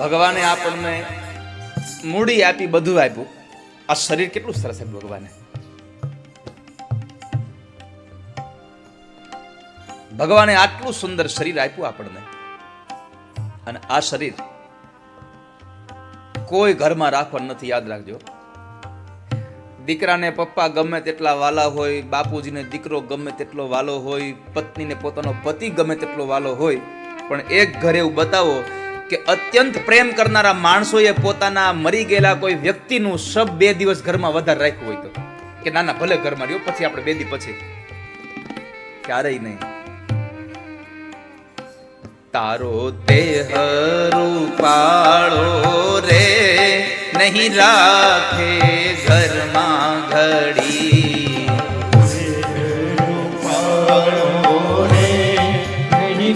ભગવાને આપણને મૂડી આપી બધું આપ્યું. આ શરીર કેટલું સરસ આપ્યું ભગવાને. ભગવાને આટલું સુંદર શરીર આપ્યું આપણને. અને આ શરીર કોઈ ઘરમાં રાખવા નથી, યાદ રાખજો. દીકરાને પપ્પા ગમે તેટલા વાલા હોય, બાપુજીને દીકરો ગમે તેટલો વાલો હોય, પત્નીને પોતાનો પતિ ગમે તેટલો વાલો હોય, પણ એક ઘરે એવું બતાવો કે અત્યંત પ્રેમ કરનારા માણસોએ પોતાના મરી ગયેલા કોઈ વ્યક્તિનું શબ બે દિવસ ઘરમાં વધારે રાખ્યું હોય તો. કે ના ભલે ઘરમાં રહ્યો, પછી આપણે બે પછી. ક્યારેય નહીં. તારો દેહ રૂપાળો રે નહીં રાખે ઘરમાં ઘડી. રૂપાળો રે નહીં